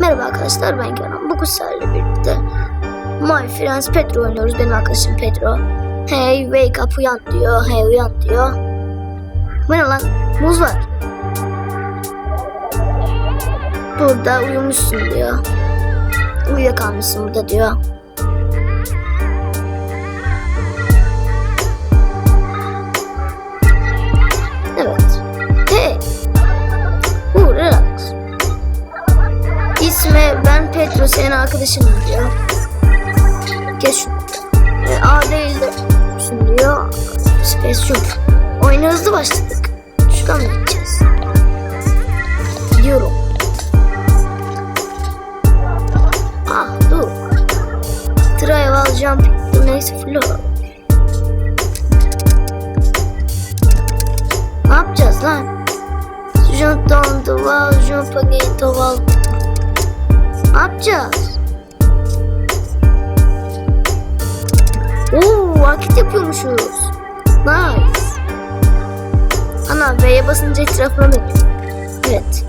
Merhaba arkadaşlar ben Kenan. Bugün sizlerle birlikte My Friends Pedro oynuyoruz. Benim arkadaşım Pedro. Hey wake up uyan diyor. Hey uyan diyor. Bu ne lan? Muz var. Burada uyumuşsun diyor. Uyuyakalmışsın burada diyor. Arkadaşın diyor. Geç şunu. E, A değil de şunu diyor. Space Jump. Oyuna hızlı başladık. Şuradan mı gideceğiz? Gidiyorum. Ah dur. Trial jump the next floor. Ne yapacağız lan? Jump down the wall, jump again the wall. Ne yapacağız? Hareket yapıyormuşuz. Nice. Ana V'ye basınca etrafına dönüyor. Evet.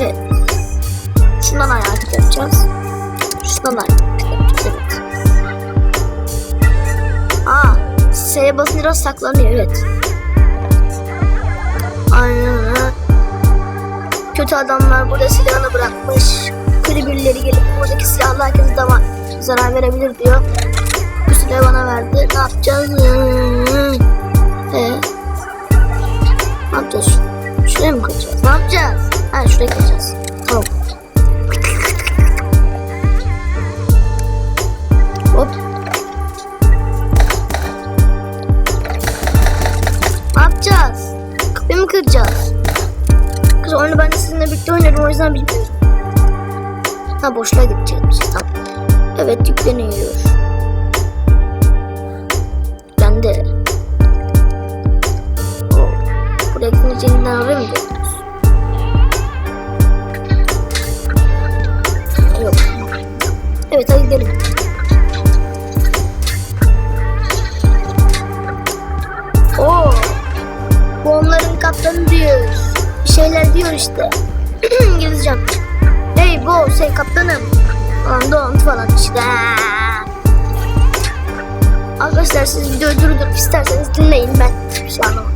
Evet. Şundan hareket yapacağız. Şundan hareket yapacağız. Evet. Aa, S'ye basınca saklanıyor. Evet. Aynen. Kötü adamlar burada silahını bırakmış. Kötü birileri gelip buradaki silahlı herkese. Zarar verebilir diyor. Silahı bana verdi. Ne yapacağız? Ee, ne yapacağız? Şuraya mı kaçacağız? Ne yapacağız? Ha şuraya kaçacağız. Tamam. Hop. Ne yapacağız? Kapıyı mı kıracağız? Kız oyunu ben de sizinle birlikte oynadım o yüzden bilmiyorum. Ha boşluğa gideceğiz. Tamam. Evet yükleniyor. Yüklendi. Oh. Buraya mı gidiyoruz? Yok. Evet hadi gidelim. Oo. Bu onların kaptanı diyor. Bir şeyler diyor işte. Gideceğim. Hey bu şey kaptanım. Falan don falan işte. Arkadaşlar siz videoyu durdurup isterseniz dinleyin ben hiçbir şey anlamam.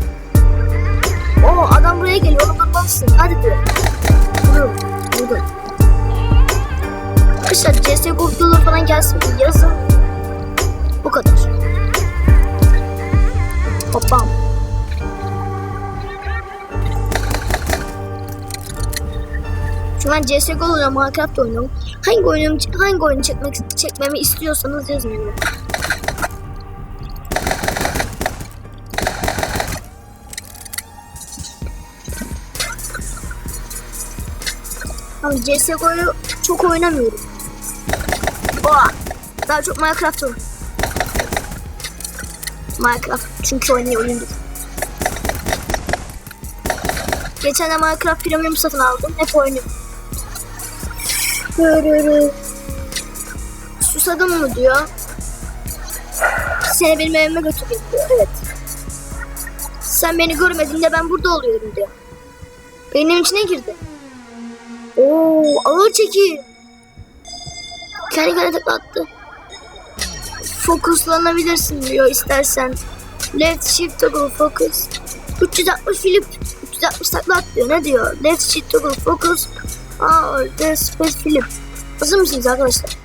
Oo adam buraya geliyor onu durmalısın. Hadi diyor. Durun. Durun. Arkadaşlar CSGO videoları falan gelsin yazın. Bu kadar. Hopam. Şu an CSGO oynuyorum, Minecraft oynuyorum. Hangi oyunu hangi oyunu çekmek çekmemi istiyorsanız yazın. Ama CSGO'yu çok oynamıyorum. Oha! Daha çok Minecraft oynuyorum. Minecraft çünkü oynuyor oyundur. Geçen de Minecraft Premium satın aldım. Hep oynuyorum. Susadın mı diyor. Seni benim evime götüreyim diyor. Evet. Sen beni görmediğinde ben burada oluyorum diyor. Benim içine girdi. Oo, ağır çekil. Kendi kendine tıklattı. Fokuslanabilirsin diyor istersen. Left shift toggle focus. 360 flip 360 takla at diyor. Ne diyor? Left shift toggle focus. Aa, the space flip. Hazır mısınız arkadaşlar?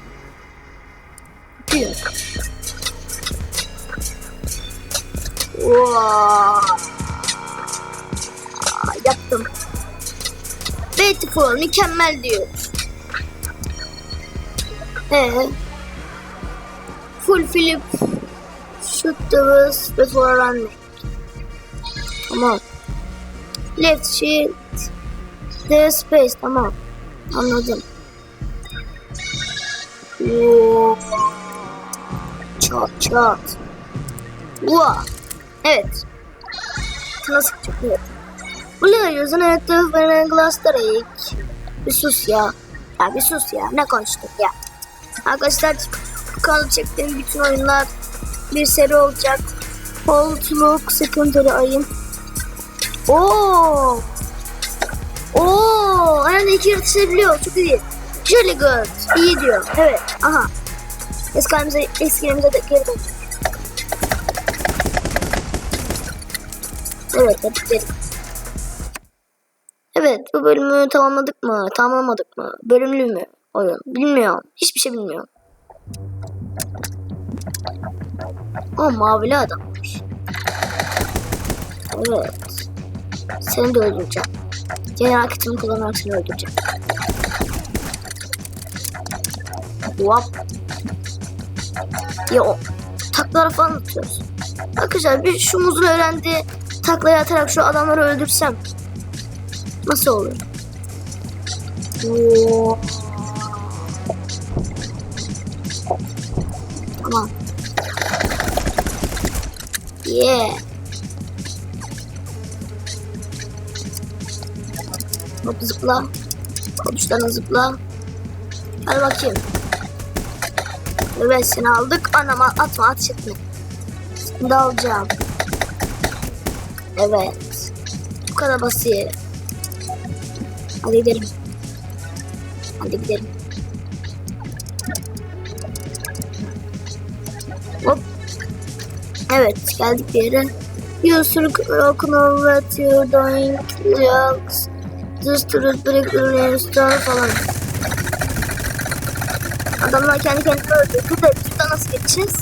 Diyor. Wow. Yaptım. Beautiful, mükemmel diyor. Ee, full flip shoot the wheels before running. Tamam. Left shift the space tamam. Anladım. Oo. Çat çat. Wow. Evet. Nasıl çıkacak? Evet. Biliyorsun etraf veren glasslar ilk. Bir sus ya. Ya bir sus ya. Ne konuştuk ya. Arkadaşlar bu kanalda çektiğim bütün oyunlar bir seri olacak. Holdluk Secondary ayın. Oo. Oo, yani tehlike yaratabiliyor. Çok iyi. Jolly good. İyi diyor. Evet. Aha. Eski halimize, eski yerimize de geri dön. Evet hadi gidelim. Evet bu bölümü tamamladık mı? Tamamlamadık mı? Bölümlü mü? Oyun. Bilmiyorum. Hiçbir şey bilmiyorum. O mavili adammış. Evet. Seni de öldüreceğim. Genel kitimi kullanarak seni öldüreceğim. Hop. Ya o taklalara falan atıyoruz. Arkadaşlar bir şu muzun öğrendiği taklayı atarak şu adamları öldürsem nasıl olur? Oo. Tamam. Yeah. Hop zıpla. Konuşlarına zıpla. Hadi bakayım. Evet seni aldık. Anam atma etme. Seni de alacağım. Evet. Bu kadar basit. Hadi gidelim. Hadi gidelim. Hop. Evet geldik bir yere. Doing. Just, just to break the store falan. Adamlar kendi kendine öldü. Kıta buradan nasıl geçeceğiz?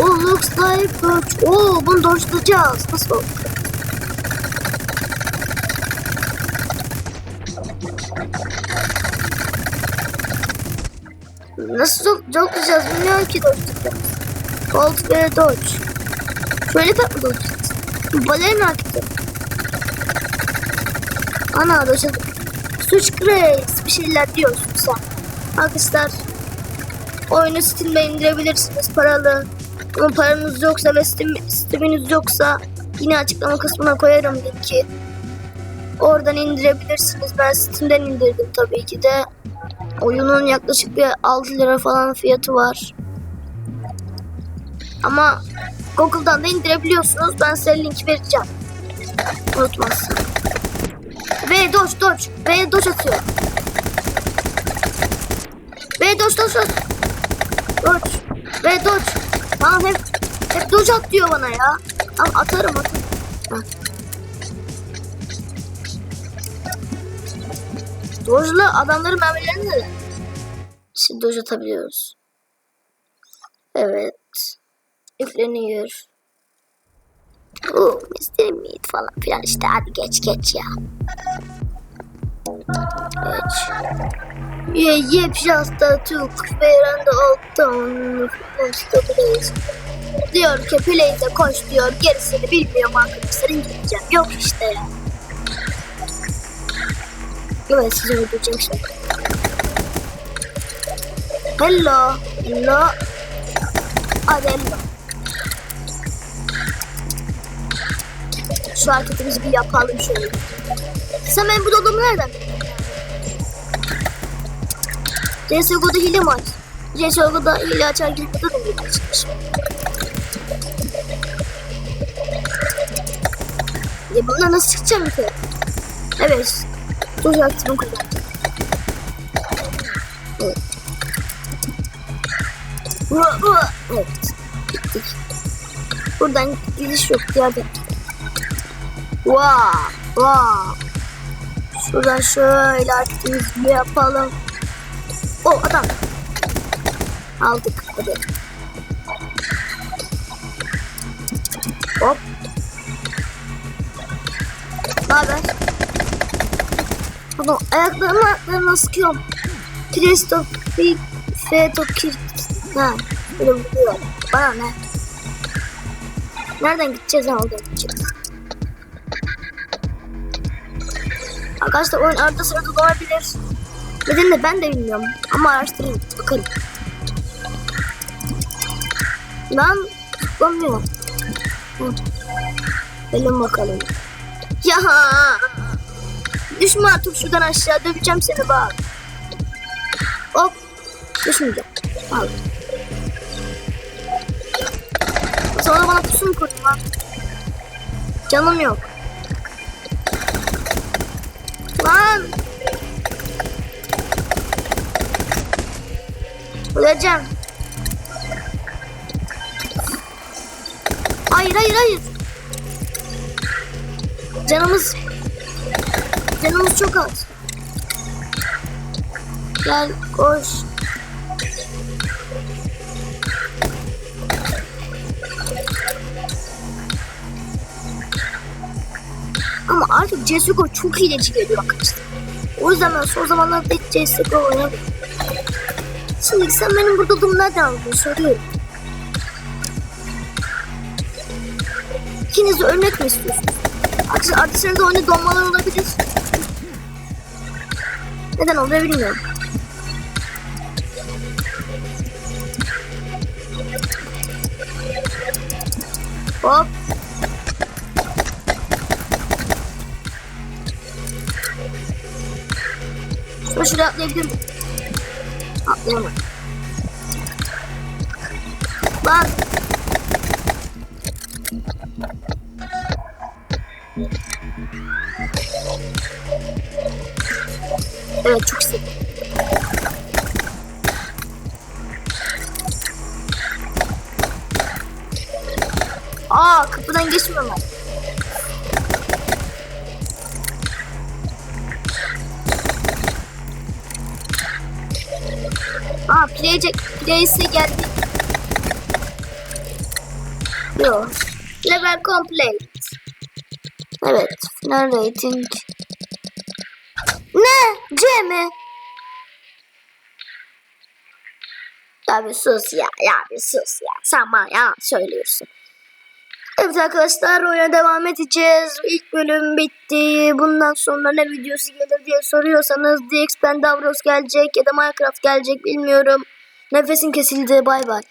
Oh looks like dodge. Oo bunu dodge'layacağız. Nasıl oldu? Nasıl dodge'layacağız bilmiyorum ki dodge'layacağız. Hold ve dodge. Şöyle tak mı dodge'layacağız? Balerin hareketi. Ana dodge'ladık. Suç Grace bir şeyler diyorsun sen. Arkadaşlar oyunu Steam'de indirebilirsiniz paralı. Ama paranız yoksa ve Steam, Steam'iniz yoksa yine açıklama kısmına koyarım linki. Oradan indirebilirsiniz. Ben Steam'den indirdim tabii ki de. Oyunun yaklaşık bir 6 lira falan fiyatı var. Ama Google'dan da indirebiliyorsunuz. Ben size linki vereceğim. Unutmazsın. Ve Dodge Dodge. Ve Dodge atıyor. Ve Dodge Dodge Dodge. Dodge. Ve Dodge. Tamam hep, hep Dodge at diyor bana ya. Tamam atarım atarım. Heh. Dodge'la adamların mermilerini de Şimdi Dodge atabiliyoruz. Evet. Yükleniyor. Oo, Mr. Meat falan filan işte hadi geç geç ya. Geç. Yeah, yep, the old town most of days. Diyor ki Play'de koş diyor. Gerisini bilmiyorum arkadaşlar. İngilizcem yok işte ya. Evet sizi öldüreceğim şimdi. Hello. Hello. Hadi hello. Şu hareketimizi bir yapalım şöyle. Sen benim bu dolabımı nereden CSGO'da hile mi aç? CSGO'da hile açar gibi da hile açmış. Ya bundan nasıl çıkacağım ki? Evet. Aktifimi kullanacağım. Evet. Evet. Gittik. Buradan gidiş yok. Diğerden. Wow. Wow. Şuradan şöyle aktifimizi yapalım. O adam. Aldık. Hadi. Hop. Ne haber? Adam ayaklarımı ayaklarımı sıkıyorum. Presto Big Feto Kit. Ha. Böyle vuruyor. Bana ne? Nereden gideceğiz? Ha oradan gideceğiz. Arkadaşlar oyun arada sırada doğabilir. Neden de ben de bilmiyorum. Ama araştırayım. Bakalım. Lan zıplamıyor. Hı. Gelin bakalım. Ya Düşme atıp şuradan aşağı döveceğim seni bak. Hop. Düşmeyeceğim. Al. Sonra bana pusu mu kurdun lan? Canım yok. Lan. Öleceğim. Hayır hayır hayır. Canımız canımız çok az. Gel koş. Ama artık CSGO çok hileci geliyor arkadaşlar. O yüzden ben son zamanlarda hiç CSGO oynamıyorum. Şimdi sen benim burada olduğumu nereden aldın soruyorum. İkiniz de ölmek mi istiyorsunuz? Arkadaşlar sırada oyunda donmalar olabilir. Neden oluyor bilmiyorum. Hop. Şuraya şuraya atlayabilirim. Atlayamam. Lan. Evet çok istedim. Aa kapıdan geçmiyorum ben. Aa playce playse geldi. Yo. Level complete. Evet. Final rating. Ne? C mi? Ya bir sus ya. Ya bir sus ya. Sen bana yalan söylüyorsun. Evet arkadaşlar oyuna devam edeceğiz. İlk bölüm bitti. Bundan sonra ne videosu gelir diye soruyorsanız DX Davros gelecek ya da Minecraft gelecek bilmiyorum. Nefesim kesildi. Bay bay.